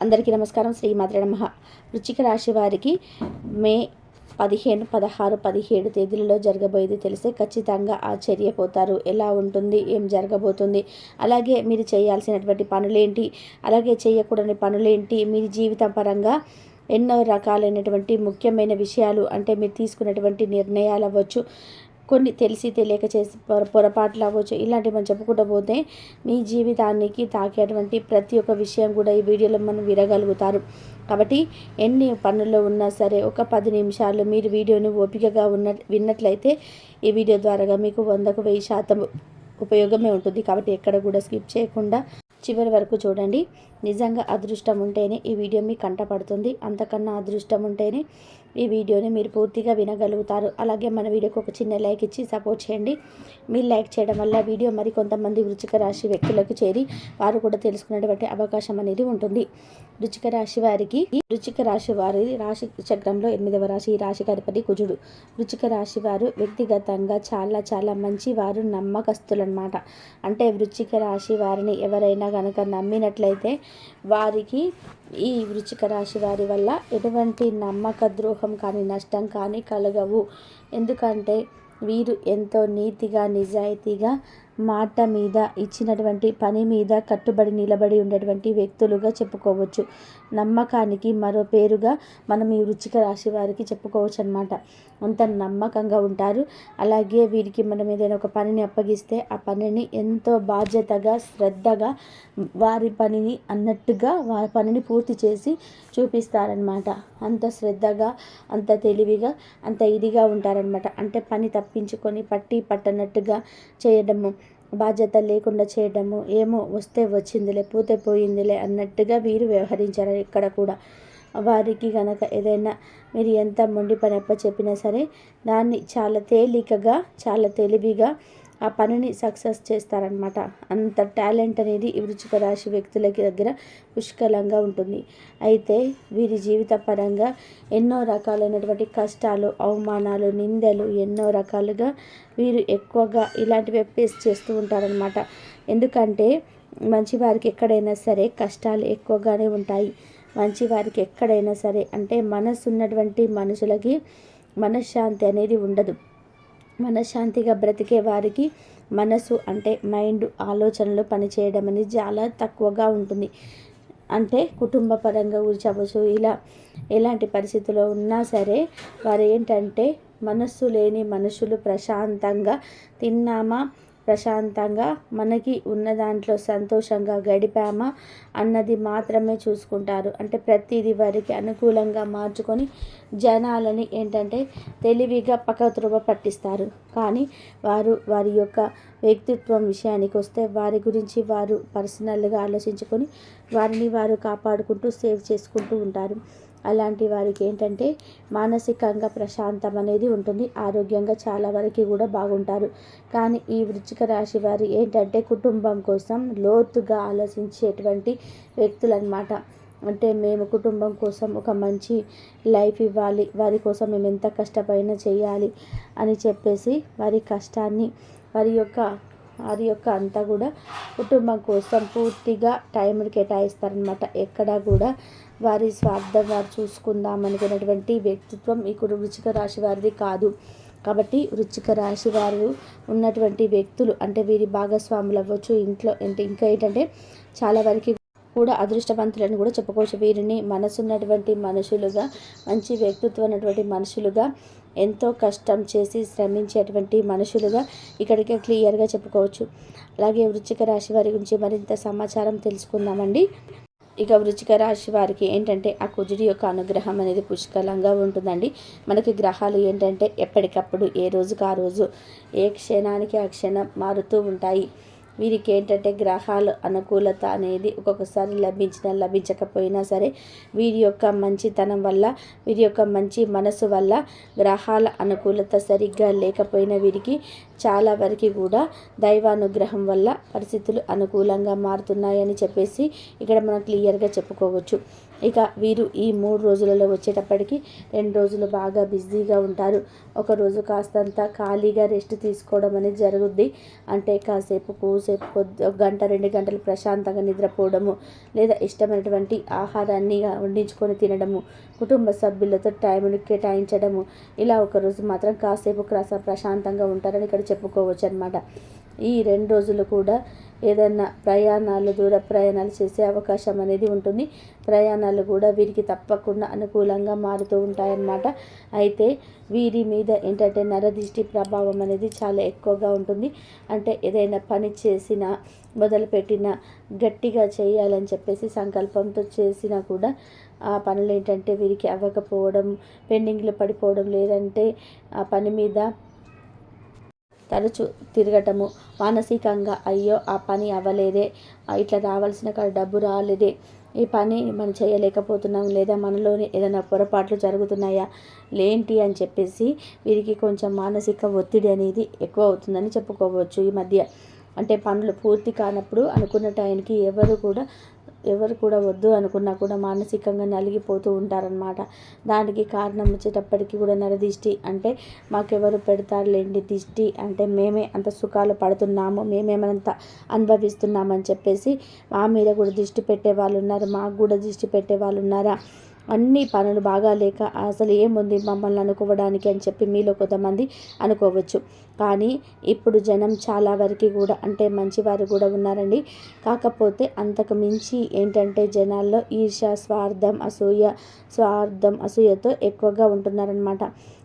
అందరికీ నమస్కారం. శ్రీ మాత్ర నమ. వృచ్చిక రాశి వారికి మే పదిహేను పదహారు పదిహేడు తేదీలలో జరగబోయేది తెలిస్తే ఖచ్చితంగా ఆశ్చర్యపోతారు. ఎలా ఉంటుంది? ఏం జరగబోతుంది? అలాగే మీరు చేయాల్సినటువంటి పనులేంటి? అలాగే చేయకూడని పనులేంటి? మీ జీవితం పరంగా ఎన్నో రకాలైనటువంటి ముఖ్యమైన విషయాలు అంటే మీరు తీసుకున్నటువంటి నిర్ణయాలు అవ్వచ్చు. కొన్ని తెలిసి తెలియక చేసి పొర పొరపాట్లు అవ్వచ్చు ఇలాంటివి మనం చెప్పుకుంటూ పోతే మీ జీవితానికి తాకేటువంటి ప్రతి ఒక్క విషయం కూడా ఈ వీడియోలో మనం వినగలుగుతారు. కాబట్టి ఎన్ని పనుల్లో ఉన్నా సరే ఒక పది నిమిషాలు మీరు వీడియోని ఓపికగా ఉన్న విన్నట్లయితే ఈ వీడియో ద్వారా మీకు వందకు వెయ్యి శాతం ఉపయోగమే ఉంటుంది. కాబట్టి ఎక్కడ కూడా స్కిప్ చేయకుండా చివరి వరకు చూడండి. నిజంగా అదృష్టం ఉంటేనే ఈ వీడియో మీ కంటపడుతుంది అంతకన్నా అదృష్టం ఉంటేనే ఈ వీడియోని మీరు పూర్తిగా వినగలుగుతారు. అలాగే మన వీడియోకి ఒక చిన్న లైక్ ఇచ్చి సపోర్ట్ చేయండి. మీరు లైక్ చేయడం వల్ల వీడియో మరి కొంతమంది వృచ్చిక రాశి వ్యక్తులకు చేరి వారు కూడా తెలుసుకునేటువంటి అవకాశం అనేది ఉంటుంది. రుచిక రాశి వారికి రుచిక రాశి వారి రాశి చక్రంలో ఎనిమిదవ రాశి ఈ రాశి అధిపతి కుజుడు. రుచిక రాశి వారు వ్యక్తిగతంగా చాలా చాలా మంచి వారు నమ్మకస్తులు అనమాట అంటే వృచ్చిక రాశి వారిని ఎవరైనా కనుక నమ్మినట్లయితే వారికి ఈ వృచ్చిక రాశి వారి వల్ల ఎటువంటి నమ్మక ద్రోహం కానీ నష్టం కానీ కలగవు. ఎందుకంటే వీరు ఎంతో నీతిగా నిజాయితీగా మాట మీద ఇచ్చినటువంటి పని మీద కట్టుబడి నిలబడి ఉండేటువంటి వ్యక్తులుగా చెప్పుకోవచ్చు. నమ్మకానికి మరో పేరుగా మనం ఈ వృచ్చిక రాశి వారికి చెప్పుకోవచ్చు అనమాట అంత నమ్మకంగా ఉంటారు. అలాగే వీరికి మనం ఏదైనా ఒక పనిని అప్పగిస్తే ఆ పనిని ఎంతో బాధ్యతగా శ్రద్ధగా వారి పనిని అన్నట్టుగా వారి పనిని పూర్తి చేసి చూపిస్తారనమాట అంత శ్రద్ధగా అంత తెలివిగా అంత ఇదిగా ఉంటారనమాట అంటే పని తప్పించుకొని పట్టి పట్టనట్టుగా చేయడము. బాధ్యత లేకుండా చేయడము ఏమో వస్తే వచ్చిందిలే పోతే పోయిందిలే అన్నట్టుగా వీరు వ్యవహరించారు ఇక్కడ కూడా. వారికి కనుక ఏదైనా మీరు ఎంత మొండి పని అప్ప చెప్పినా సరే దాన్ని చాలా తేలికగా చాలా తెలివిగా ఆ పనిని సక్సెస్ చేస్తారనమాట అంత టాలెంట్ అనేది ఈ వృచ్చిక రాశి వ్యక్తులకి దగ్గర పుష్కలంగా ఉంటుంది. అయితే వీరి జీవిత పరంగా ఎన్నో రకాలైనటువంటి కష్టాలు అవమానాలు నిందలు ఎన్నో రకాలుగా వీరు ఎక్కువగా ఇలాంటివి ఫేస్ చేస్తూ ఉంటారనమాట ఎందుకంటే మంచి వారికి ఎక్కడైనా సరే కష్టాలు ఎక్కువగానే ఉంటాయి. మంచి వారికి ఎక్కడైనా సరే అంటే మనసు ఉన్నటువంటి మనుషులకి మనశ్శాంతి అనేది ఉండదు. మనశ్శాంతిగా బ్రతికే వారికి మనసు అంటే మైండ్ ఆలోచనలు పనిచేయడం అనేది చాలా తక్కువగా ఉంటుంది. అంటే కుటుంబ పరంగా కూర్చోవచ్చు ఇలా ఎలాంటి పరిస్థితుల్లో ఉన్నా సరే వారు ఏంటంటే మనస్సు లేని మనుషులు ప్రశాంతంగా తిన్నామా ప్రశాంతంగా మనకి ఉన్న దాంట్లో సంతోషంగా గడిపామా అన్నది మాత్రమే చూసుకుంటారు. అంటే ప్రతిదీ వారికి అనుకూలంగా మార్చుకొని జనాలని ఏంటంటే తెలివిగా పక్కత్రోవ పట్టిస్తారు. కానీ వారు వారి యొక్క వ్యక్తిత్వం విషయానికి వస్తే వారి గురించి వారు పర్సనల్గా ఆలోచించుకొని వారిని వారు కాపాడుకుంటూ సేవ్ చేసుకుంటూ ఉంటారు. అలాంటి వారికి ఏంటంటే మానసికంగా ప్రశాంతం అనేది ఉంటుంది ఆరోగ్యంగా చాలా వరకు కూడా బాగుంటారు. కానీ ఈ వృచ్చిక రాశి వారు ఏంటంటే కుటుంబం కోసం లోతుగా ఆలోచించేటువంటి వ్యక్తులు అనమాట అంటే మేము కుటుంబం కోసం ఒక మంచి లైఫ్ ఇవ్వాలి వారి కోసం మేము ఎంత కష్టపడినా చేయాలి అని చెప్పేసి వారి కష్టాన్ని వారి యొక్క వారి యొక్క అంతా కూడా కుటుంబం కోసం పూర్తిగా టైం కేటాయిస్తారనమాట ఎక్కడా కూడా వారి స్వార్థం వారు చూసుకుందాం అనుకున్నటువంటి వ్యక్తిత్వం ఇక్కడ వృచ్చిక రాశి వారిది కాదు. కాబట్టి వృచ్చిక రాశి వారు ఉన్నటువంటి వ్యక్తులు అంటే వీరి భాగస్వాములు అవ్వచ్చు ఇంట్లో అంటే ఇంకా ఏంటంటే చాలా వరకు కూడా అదృష్టవంతులని కూడా చెప్పుకోవచ్చు. వీరిని మనసున్నటువంటి మనుషులుగా మంచి వ్యక్తిత్వం ఉన్నటువంటి మనుషులుగా ఎంతో కష్టం చేసి శ్రమించేటువంటి మనుషులుగా ఇక్కడికి క్లియర్గా చెప్పుకోవచ్చు. అలాగే వృచ్చిక రాశి వారి గురించి మరింత సమాచారం తెలుసుకుందామండి. ఇక వృచ్చిక రాశి వారికి ఏంటంటే ఆ కుజుడి యొక్క అనుగ్రహం అనేది పుష్కలంగా ఉంటుందండి. మనకి గ్రహాలు ఏంటంటే ఎప్పటికప్పుడు ఏ రోజుకు ఆ రోజు ఏ క్షణానికి ఆ క్షణం మారుతూ ఉంటాయి. వీరికి ఏంటంటే గ్రహాల అనుకూలత అనేది ఒక్కొక్కసారి లభించినా లభించకపోయినా సరే వీరి యొక్క మంచితనం వల్ల వీరి యొక్క మంచి మనసు వల్ల గ్రహాల అనుకూలత సరిగ్గా లేకపోయినా వీరికి చాలా వరకు కూడా దైవానుగ్రహం వల్ల పరిస్థితులు అనుకూలంగా మారుతున్నాయని చెప్పేసి ఇక్కడ మనం క్లియర్గా చెప్పుకోవచ్చు. ఇక వీరు ఈ మూడు రోజులలో వచ్చేటప్పటికి రెండు రోజులు బాగా బిజీగా ఉంటారు. ఒక రోజు కాస్తంత ఖాళీగా రెస్ట్ తీసుకోవడం అనేది జరుగుద్ది. అంటే కాసేపు కూసేపు కొద్ది ఒక గంట రెండు గంటలు ప్రశాంతంగా నిద్రపోవడము లేదా ఇష్టమైనటువంటి ఆహారాన్ని వండించుకొని తినడము కుటుంబ సభ్యులతో టైంను కేటాయించడము ఇలా ఒకరోజు మాత్రం కాసేపు క్రస ప్రశాంతంగా ఉంటారని ఇక్కడ చెప్పుకోవచ్చు అనమాట ఈ రెండు రోజులు కూడా ఏదైనా ప్రయాణాలు దూర ప్రయాణాలు చేసే అవకాశం అనేది ఉంటుంది. ప్రయాణాలు కూడా వీరికి తప్పకుండా అనుకూలంగా మారుతూ ఉంటాయన్నమాట. అయితే వీరి మీద ఏంటంటే నరదిష్టి ప్రభావం అనేది చాలా ఎక్కువగా ఉంటుంది. అంటే ఏదైనా పని చేసినా మొదలుపెట్టిన గట్టిగా చేయాలని చెప్పేసి సంకల్పంతో చేసినా కూడా ఆ పనులు ఏంటంటే వీరికి అవ్వకపోవడం పెండింగ్లు పడిపోవడం లేదంటే ఆ పని మీద తరచు తిరగటము. మానసికంగా అయ్యో ఆ పని అవ్వలేదే. ఇట్లా రావాల్సిన కాడ డబ్బు రాలేదే. ఈ పని మనం చేయలేకపోతున్నాం లేదా మనలోనే ఏదైనా పొరపాట్లు జరుగుతున్నాయా? లేంటి అని చెప్పేసి వీరికి కొంచెం మానసిక ఒత్తిడి అనేది ఎక్కువ అవుతుందని చెప్పుకోవచ్చు ఈ మధ్య. అంటే పనులు పూర్తి కానప్పుడు అనుకున్న టైంకి ఎవరు కూడా ఎవరు కూడా వద్దు అనుకున్నా కూడా మానసికంగా నలిగిపోతూ ఉంటారనమాట దానికి కారణం వచ్చేటప్పటికి కూడా నరదిష్టి అంటే మాకెవరు పెడతారులేండి దిష్టి? అంటే మేమే అంత సుఖాలు పడుతున్నాము మేమేమంత అనుభవిస్తున్నామని చెప్పేసి మా మీద కూడా దిష్టి పెట్టే వాళ్ళు ఉన్నారు మాకు కూడా దిష్టి పెట్టే వాళ్ళు ఉన్నారా? అన్ని పనులు బాగా లేక అసలు ఏముంది మమ్మల్ని అనుకోవడానికి అని చెప్పి మీలో కొంతమంది అనుకోవచ్చు. కానీ ఇప్పుడు జనం చాలా వరకు కూడా అంటే మంచివారు కూడా ఉన్నారండి. కాకపోతే అంతకు మించి ఏంటంటే జనాల్లో ఈర్ష స్వార్థం అసూయ స్వార్థం అసూయతో ఎక్కువగా ఉంటున్నారనమాట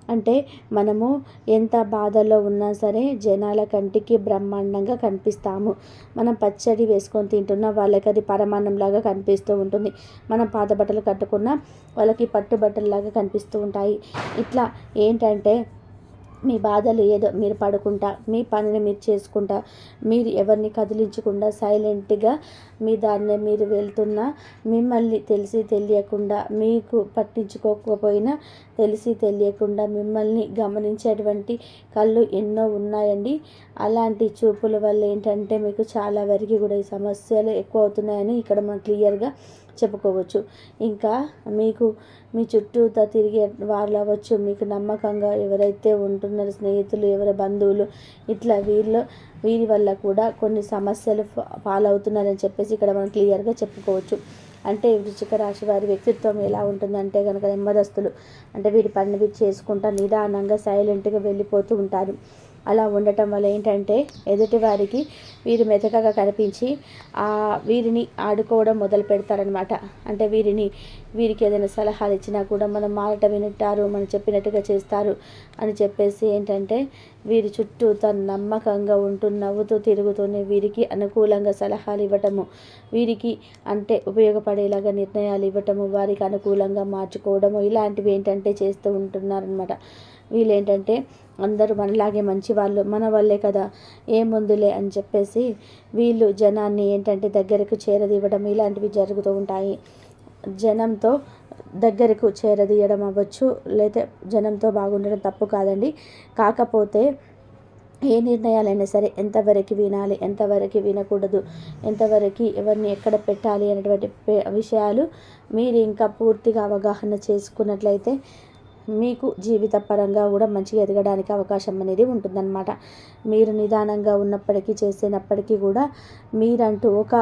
అంటే మనము ఎంత బాధలో ఉన్నా సరే జనాల కంటికి బ్రహ్మాండంగా కనిపిస్తాము. మనం పచ్చడి వేసుకొని తింటున్న వాళ్ళకి అది పరమాన్నంలాగా కనిపిస్తూ ఉంటుంది. మనం పాత బట్టలు కట్టుకున్న వాళ్ళకి పట్టు బట్టల్లాగా కనిపిస్తూ ఉంటాయి. ఇట్లా ఏంటంటే మీ బాధలు ఏదో మీరు పడుకుంటా మీ పనిని మీరు చేసుకుంటా మీరు ఎవరిని కదిలించకుండా సైలెంట్గా మీ దాన్ని మీరు వెళ్తున్నా మిమ్మల్ని తెలిసి తెలియకుండా మీకు పట్టించుకోకపోయినా తెలిసి తెలియకుండా మిమ్మల్ని గమనించేటువంటి కళ్ళు ఎన్నో ఉన్నాయండి. అలాంటి చూపుల వల్ల ఏంటంటే మీకు చాలా వరకు కూడా ఈ సమస్యలు ఎక్కువ అవుతున్నాయని ఇక్కడ మనం క్లియర్గా చెప్పుకోవచ్చు. ఇంకా మీకు మీ చుట్టూతా తిరిగే వాళ్ళు అవ్వచ్చు. మీకు నమ్మకంగా ఎవరైతే ఉంటున్నారో స్నేహితులు ఎవరి బంధువులు ఇట్లా వీళ్ళు వీరి వల్ల కూడా కొన్ని సమస్యలు పాలవుతున్నారని చెప్పేసి ఇక్కడ మనం క్లియర్గా చెప్పుకోవచ్చు. అంటే వృచ్చిక రాశి వారి వ్యక్తిత్వం ఎలా ఉంటుందంటే కనుక నెమ్మదస్తులు అంటే వీరి పని వీరు చేసుకుంటా నిదానంగా సైలెంట్గా వెళ్ళిపోతూ ఉంటారు. అలా ఉండటం వల్ల ఏంటంటే ఎదుటి వారికి వీరు మెతకగా కనిపించి వీరిని ఆడుకోవడం మొదలు పెడతారనమాట అంటే వీరిని వీరికి ఏదైనా సలహాలు ఇచ్చినా కూడా మనం మారట వింటారు మనం చెప్పినట్టుగా చేస్తారు అని చెప్పేసి ఏంటంటే వీరి చుట్టూ తను నమ్మకంగా ఉంటూ నవ్వుతూ తిరుగుతూనే వీరికి అనుకూలంగా సలహాలు ఇవ్వటము వీరికి అంటే ఉపయోగపడేలాగా నిర్ణయాలు ఇవ్వటము వారికి అనుకూలంగా మార్చుకోవడము ఇలాంటివి ఏంటంటే చేస్తూ ఉంటున్నారనమాట వీళ్ళు ఏంటంటే అందరూ మనలాగే మంచి వాళ్ళు మన వల్లే కదా ఏముందులే అని చెప్పేసి వీళ్ళు జనాన్ని ఏంటంటే దగ్గరకు చేరదీయడం ఇలాంటివి జరుగుతూ ఉంటాయి. జనంతో దగ్గరకు చేరదీయడం అవ్వచ్చు లేదా జనంతో బాగుండడం తప్పు కాదండి. కాకపోతే ఏ నిర్ణయాలైనా సరే ఎంతవరకు వినాలి ఎంతవరకు వినకూడదు ఎంతవరకు ఎవరిని ఎక్కడ పెట్టాలి అనేటువంటి విషయాలు మీరు ఇంకా పూర్తిగా అవగాహన చేసుకున్నట్లయితే మీకు జీవిత పరంగా కూడా మంచిగా ఎదగడానికి అవకాశం అనేది ఉంటుందన్నమాట. మీరు నిదానంగా ఉన్నప్పటికీ చేసినప్పటికీ కూడా మీరంటూ ఒక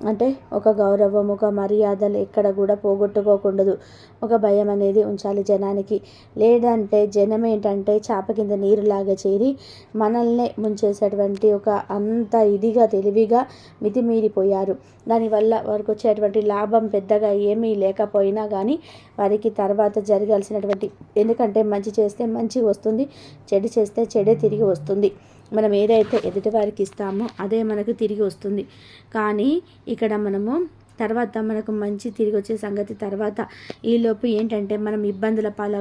అంటే ఒక గౌరవం ఒక మర్యాదలు ఎక్కడ కూడా పోగొట్టుకోకూడదు. ఒక భయం అనేది ఉంచాలి జనానికి. లేదంటే జనం ఏంటంటే చేప కింద నీరులాగా చేరి మనల్నే ముంచేసేటువంటి ఒక అంత ఇదిగా తెలివిగా మితిమీరిపోయారు. దానివల్ల వారికి వచ్చేటువంటి లాభం పెద్దగా ఏమీ లేకపోయినా కానీ వారికి తర్వాత జరగాల్సినటువంటి ఎందుకంటే మంచి చేస్తే మంచి వస్తుంది చెడు చేస్తే చెడే తిరిగి వస్తుంది. మనం ఏదైతే ఎదుటివారికి ఇస్తామో అదే మనకు తిరిగి వస్తుంది. కానీ ఇక్కడ మనము తర్వాత మనకు మంచి తిరిగి వచ్చే సంగతి తర్వాత ఈలోపు ఏంటంటే మనం ఇబ్బందుల పాలు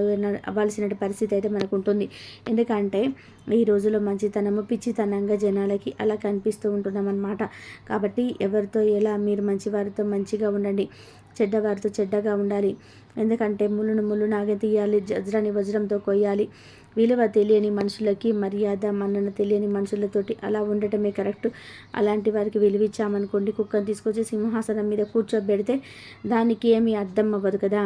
అవ్వాల్సిన పరిస్థితి అయితే మనకు ఉంటుంది. ఎందుకంటే ఈ రోజులో మంచితనము పిచ్చితనంగా జనాలకి అలా కనిపిస్తూ ఉంటున్నాం అనమాట కాబట్టి ఎవరితో ఎలా మీరు మంచివారితో మంచిగా ఉండండి చెడ్డవారితో చెడ్డగా ఉండాలి. ఎందుకంటే ముళ్ళును ముళ్ళు నాగే తీయాలి వజ్రాన్ని వజ్రంతో కొయ్యాలి. విలువ తెలియని మనుషులకి మర్యాద మన్నన తెలియని మనుషులతోటి అలా ఉండటమే కరెక్ట్. అలాంటి వారికి విలువిచ్చామనుకోండి కుక్కను తీసుకొచ్చి సింహాసనం మీద కూర్చోబెడితే దానికి ఏమీ అర్థం అవ్వదు కదా.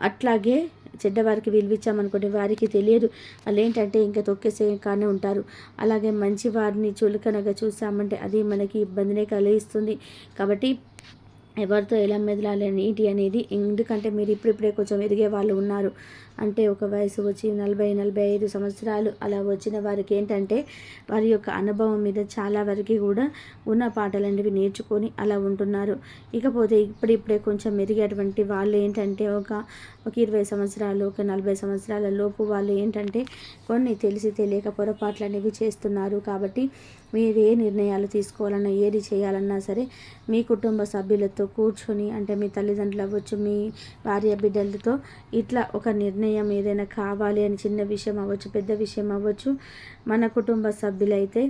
అట్లాగే చెడ్డవారికి విలువిచ్చామనుకోండి వారికి తెలియదు. వాళ్ళు ఏంటంటే ఇంకా తొక్కేసే కానీ ఉంటారు. అలాగే మంచి వారిని చులకనగా చూసామంటే అది మనకి ఇబ్బందినే కలిగిస్తుంది. కాబట్టి ఎవరితో ఎలా మెదలాలి ఏంటి అనేది ఎందుకంటే మీరు ఇప్పుడిప్పుడే కొంచెం ఎదిగే వాళ్ళు ఉన్నారు. అంటే ఒక వయసు వచ్చి నలభై నలభై ఐదు సంవత్సరాలు అలా వచ్చిన వారికి ఏంటంటే వారి యొక్క అనుభవం మీద చాలా వరకు కూడా ఉన్న పాటలు అనేవి నేర్చుకొని అలా ఉంటున్నారు. ఇకపోతే ఇప్పుడిప్పుడే కొంచెం మెరిగేటువంటి వాళ్ళు ఏంటంటే ఒక ఒక ఇరవై సంవత్సరాలు ఒక నలభై సంవత్సరాల లోపు వాళ్ళు ఏంటంటే కొన్ని తెలిసి తెలియక పొరపాట్లు అనేవి చేస్తున్నారు. కాబట్టి మీరు ఏ నిర్ణయాలు తీసుకోవాలన్నా ఏది చేయాలన్నా సరే మీ కుటుంబ సభ్యులతో కూర్చొని అంటే మీ తల్లిదండ్రులు అవ్వచ్చు మీ భార్య బిడ్డలతో ఇట్లా ఒక నిర్ణయం ఏదైనా కావాలి అని చిన్న విషయం అవ్వచ్చు పెద్ద విషయం అవ్వచ్చు మన కుటుంబ సభ్యులైతే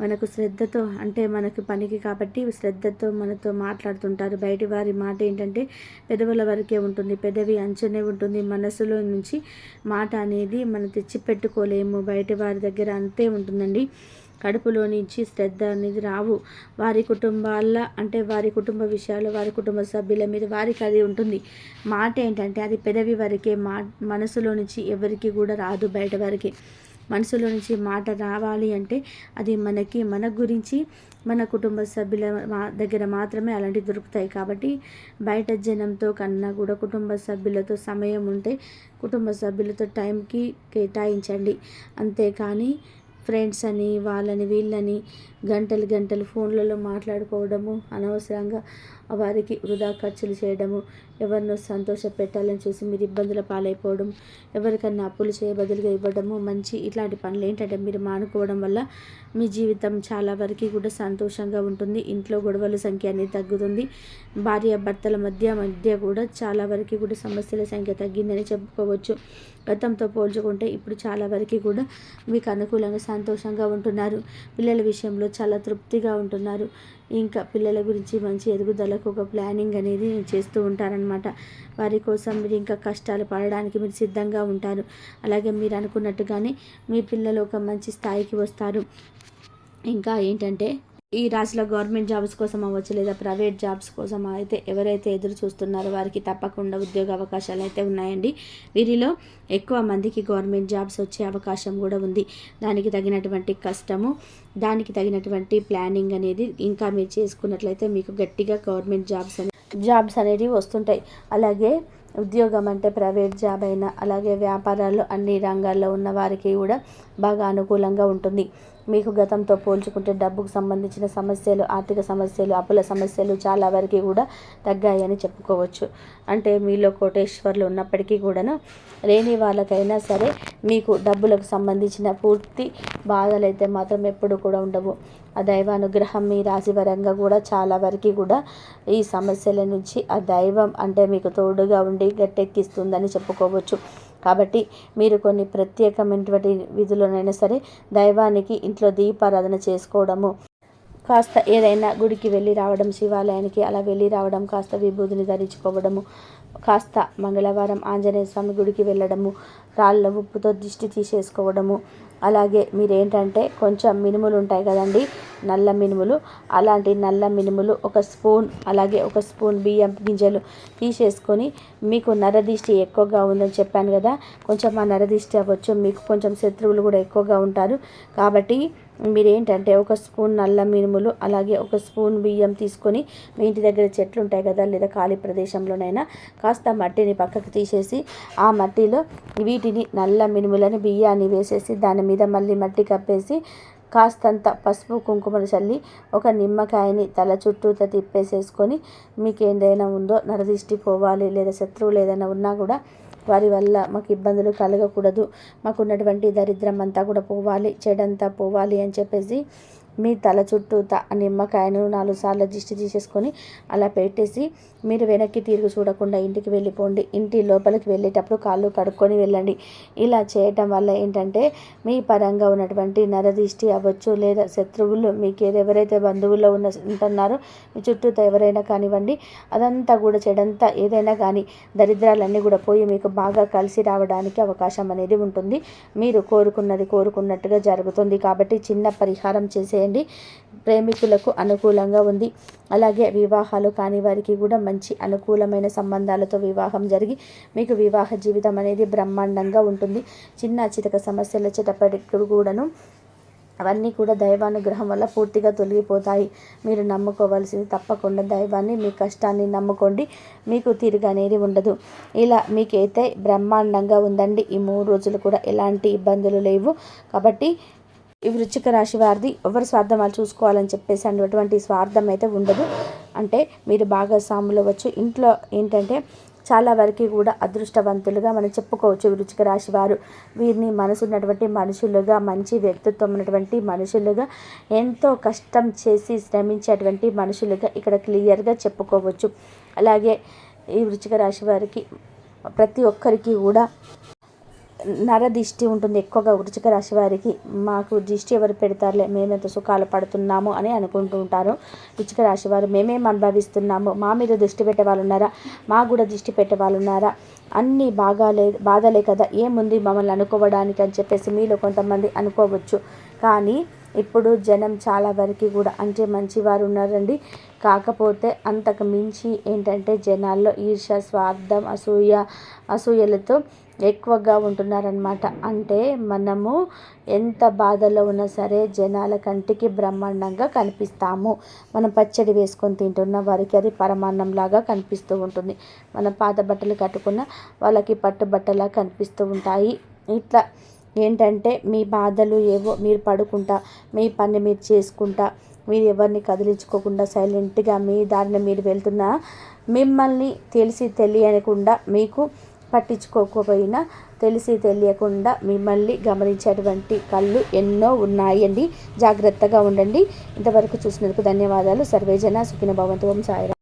మనకు శ్రద్ధతో అంటే మనకు పనికి కాబట్టి శ్రద్ధతో మనతో మాట్లాడుతుంటారు. బయటి వారి మాట ఏంటంటే పెదవుల వరకే ఉంటుంది పెదవి అంచనే ఉంటుంది. మనసులో నుంచి మాట అనేది మనం తెచ్చి పెట్టుకోలేము బయటి వారి దగ్గర అంతే ఉంటుందండి. కడుపులో నుంచి శ్రద్ధ అనేది రావు. వారి కుటుంబాల అంటే వారి కుటుంబ విషయాలు వారి కుటుంబ సభ్యుల మీద వారికి అది ఉంటుంది. మాట ఏంటంటే అది పెదవి వరకే మా మనసులో నుంచి ఎవరికి కూడా రాదు బయట వారికి. మనసులో నుంచి మాట రావాలి అంటే అది మనకి మన గురించి మన కుటుంబ సభ్యుల మా దగ్గర మాత్రమే అలాంటివి దొరుకుతాయి. కాబట్టి బయట జనంతో కన్నా కూడా కుటుంబ సభ్యులతో సమయం ఉంటే కుటుంబ సభ్యులతో టైంకి కేటాయించండి. అంతేకాని ఫ్రెండ్స్ అని వాళ్ళని వీళ్ళని గంటలు గంటలు ఫోన్లలో మాట్లాడుకోవడము అనవసరంగా వారికి వృధా ఖర్చులు చేయడము ఎవరినో సంతోష పెట్టాలని చూసి మీరు ఇబ్బందుల పాలైపోవడం ఎవరికన్నా అప్పులు చేయ బదులుగా ఇవ్వడము మంచి ఇట్లాంటి పనులు ఏంటంటే మీరు మానుకోవడం వల్ల మీ జీవితం చాలా వరకు కూడా సంతోషంగా ఉంటుంది. ఇంట్లో గొడవల సంఖ్య అనేది తగ్గుతుంది. భార్య భర్తల మధ్య మధ్య కూడా చాలా వరకు కూడా సమస్యల సంఖ్య తగ్గిందని చెప్పుకోవచ్చు. గతంతో పోల్చుకుంటే ఇప్పుడు చాలా వరకు కూడా మీకు అనుకూలంగా సంతోషంగా ఉంటున్నారు. పిల్లల విషయంలో చాలా తృప్తిగా ఉంటున్నారు. ఇంకా పిల్లల గురించి మంచి ఎదుగుదలకు ఒక ప్లానింగ్ అనేది చేస్తూ ఉంటారనమాట వారి కోసం మీరు ఇంకా కష్టాలు పడడానికి మీరు సిద్ధంగా ఉంటారు. అలాగే మీరు అనుకున్నట్టుగానే మీ పిల్లలు ఒక మంచి స్థాయికి వస్తారు. ఇంకా ఏంటంటే ఈ రాశిలో గవర్నమెంట్ జాబ్స్ కోసం అవ్వచ్చు లేదా ప్రైవేట్ జాబ్స్ కోసం అయితే ఎవరైతే ఎదురు చూస్తున్నారో వారికి తప్పకుండా ఉద్యోగ అవకాశాలు అయితే ఉన్నాయండి. వీరిలో ఎక్కువ మందికి గవర్నమెంట్ జాబ్స్ వచ్చే అవకాశం కూడా ఉంది. దానికి తగినటువంటి కష్టము దానికి తగినటువంటి ప్లానింగ్ అనేది ఇంకా మీరు చేసుకున్నట్లయితే మీకు గట్టిగా గవర్నమెంట్ జాబ్స్ అనే జాబ్స్ అనేవి వస్తుంటాయి. అలాగే ఉద్యోగం అంటే ప్రైవేట్ జాబ్ అయినా అలాగే వ్యాపారాలు అన్ని రంగాల్లో ఉన్న వారికి కూడా బాగా అనుకూలంగా ఉంటుంది. మీకు గతంతో పోల్చుకుంటే డబ్బుకు సంబంధించిన సమస్యలు ఆర్థిక సమస్యలు అప్పుల సమస్యలు చాలా వరకు కూడా తగ్గాయని చెప్పుకోవచ్చు. అంటే మీలో కోటేశ్వర్లు ఉన్నప్పటికీ కూడాను లేని వాళ్ళకైనా సరే మీకు డబ్బులకు సంబంధించిన పూర్తి బాధలు అయితే మాత్రం ఎప్పుడు కూడా ఉండవు. ఆ దైవానుగ్రహం మీ రాశి పరంగా కూడా చాలా వరకు కూడా ఈ సమస్యల నుంచి ఆ దైవం అంటే మీకు తోడుగా ఉండి గట్టెక్కిస్తుందని చెప్పుకోవచ్చు. కాబట్టి మీరు కొన్ని ప్రత్యేకమైనటువంటి విధులనైనా సరే దైవానికి ఇంట్లో దీపారాధన చేసుకోవడము కాస్త ఏదైనా గుడికి వెళ్ళి రావడం శివాలయానికి అలా వెళ్ళి రావడం కాస్త విభూతిని ధరించుకోవడము కాస్త మంగళవారం ఆంజనేయ స్వామి గుడికి వెళ్ళడము రాళ్ళ ఉప్పుతో దిష్టి తీసేసుకోవడము. అలాగే మీరేంటంటే కొంచెం మినుములు ఉంటాయి కదండి నల్ల మినుములు అలాంటి నల్ల మినుములు ఒక స్పూన్ అలాగే ఒక స్పూన్ బియ్యం గింజలు తీసేసుకొని మీకు నరదిష్టి ఎక్కువగా ఉందని చెప్పాను కదా. కొంచెం ఆ నరదిష్టి అవ్వచ్చు మీకు కొంచెం శత్రువులు కూడా ఎక్కువగా ఉంటారు. కాబట్టి మీరేంటంటే ఒక స్పూన్ నల్ల మినుములు అలాగే ఒక స్పూన్ బియ్యం తీసుకొని మీ ఇంటి దగ్గర చెట్లు ఉంటాయి కదా లేదా ఖాళీ ప్రదేశంలోనైనా కాస్త మట్టిని పక్కకు తీసేసి ఆ మట్టిలో వీటిని నల్ల మినుములని బియ్యాన్ని వేసేసి దాని మీద మళ్ళీ మట్టి కప్పేసి కాస్తంత పసుపు కుంకుమను చల్లి ఒక నిమ్మకాయని తల చుట్టూత తిప్పేసేసుకొని మీకు ఏదైనా ఉందో నరదిష్టి పోవాలి లేదా శత్రువులు ఏదైనా ఉన్నా కూడా వారి వల్ల మాకు ఇబ్బందులు కలగకూడదు. మాకున్నటువంటి దరిద్రం అంతా కూడా పోవాలి చెడంతా పోవాలి అని చెప్పేసి మీ తల చుట్టూ నిమ్మకాయను నాలుగు సార్లు దిష్టి తీసేసుకొని అలా పెట్టేసి మీరు వెనక్కి తిరిగి చూడకుండా ఇంటికి వెళ్ళిపోండి. ఇంటి లోపలికి వెళ్ళేటప్పుడు కాళ్ళు కడుక్కొని వెళ్ళండి. ఇలా చేయటం వల్ల ఏంటంటే మీ పరంగా ఉన్నటువంటి నరదిష్టి అవ్వచ్చు లేదా శత్రువులు మీకు ఎవరైతే బంధువుల్లో ఉన్న ఉంటున్నారో మీ చుట్టూతో ఎవరైనా కానివ్వండి అదంతా కూడా చెడంతా ఏదైనా కానీ దరిద్రాలన్నీ కూడా పోయి మీకు బాగా కలిసి రావడానికి అవకాశం అనేది ఉంటుంది. మీరు కోరుకున్నది కోరుకున్నట్టుగా జరుగుతుంది కాబట్టి చిన్న పరిహారం చేసే చేయండి ప్రేమికులకు అనుకూలంగా ఉంది. అలాగే వివాహాలు కాని వారికి కూడా మంచి అనుకూలమైన సంబంధాలతో వివాహం జరిగి మీకు వివాహ జీవితం అనేది బ్రహ్మాండంగా ఉంటుంది. చిన్న చితక సమస్యలు వచ్చేటప్పటికి కూడాను అవన్నీ కూడా దైవానుగ్రహం వల్ల పూర్తిగా తొలగిపోతాయి. మీరు నమ్ముకోవాల్సింది తప్పకుండా దైవాన్ని మీ కష్టాన్ని నమ్ముకోండి. మీకు తిరిగి అనేది ఉండదు. ఇలా మీకైతే బ్రహ్మాండంగా ఉందండి. ఈ మూడు రోజులు కూడా ఎలాంటి ఇబ్బందులు లేవు. కాబట్టి ఈ వృచ్చిక రాశి వారిది ఎవరి స్వార్థం వాళ్ళు చూసుకోవాలని చెప్పేసి అటువంటి స్వార్థం అయితే ఉండదు. అంటే మీరు భాగస్వాములు వచ్చు ఇంట్లో ఏంటంటే చాలా వరకు కూడా అదృష్టవంతులుగా మనం చెప్పుకోవచ్చు వృచ్చిక రాశి వారు. వీరిని మనసు ఉన్నటువంటి మనుషులుగా మంచి వ్యక్తిత్వం ఉన్నటువంటి మనుషులుగా ఎంతో కష్టం చేసి శ్రమించేటువంటి మనుషులుగా ఇక్కడ క్లియర్గా చెప్పుకోవచ్చు. అలాగే ఈ వృచ్చిక రాశి వారికి ప్రతి ఒక్కరికి కూడా నర దిష్టి ఉంటుంది. ఎక్కువగా వృచిక రాశి వారికి మాకు దిష్టి ఎవరు పెడతారులే మేమెంత సుఖాలు పడుతున్నాము అని అనుకుంటూ ఉంటారు. వృచిక రాశి వారు మేమేం అనుభవిస్తున్నాము? మా మీద దృష్టి పెట్టే వాళ్ళు ఉన్నారా? మా కూడా దిష్టి పెట్టే వాళ్ళు ఉన్నారా? అన్నీ బాగాలే బాధలే కదా. ఏముంది మమ్మల్ని అనుకోవడానికి అని చెప్పేసి మీలో కొంతమంది అనుకోవచ్చు. కానీ ఇప్పుడు జనం చాలా వరకు కూడా అంటే మంచివారు ఉన్నారండి. కాకపోతే అంతకు మించి ఏంటంటే జనాల్లో ఈర్ష స్వార్థం అసూయ అసూయలతో ఎక్కువగా ఉంటున్నారనమాట అంటే మనము ఎంత బాధలో ఉన్నా సరే జనాల కంటికి బ్రహ్మాండంగా కనిపిస్తాము. మనం పచ్చడి వేసుకొని తింటున్న వారికి అది పరమాన్నంలాగా కనిపిస్తూ ఉంటుంది. మన పాత బట్టలు కట్టుకున్న వాళ్ళకి పట్టుబట్టలా కనిపిస్తూ ఉంటాయి. ఇట్లా ఏంటంటే మీ బాధలు ఏవో మీరు పడుకుంటా మీ పని మీరు చేసుకుంటా మీరు ఎవరిని కదిలించుకోకుండా సైలెంట్గా మీ దారిని మీరు వెళ్తున్నా మిమ్మల్ని తెలిసి తెలియకుండా మీకు పట్టించుకోకపోయినా తెలిసి తెలియకుండా మిమ్మల్ని గమనించేటువంటి కళ్ళు ఎన్నో ఉన్నాయండి. జాగ్రత్తగా ఉండండి. ఇంతవరకు చూసినందుకు ధన్యవాదాలు. సర్వేజన సుఖిన భవంతు. ఓం సాయిరా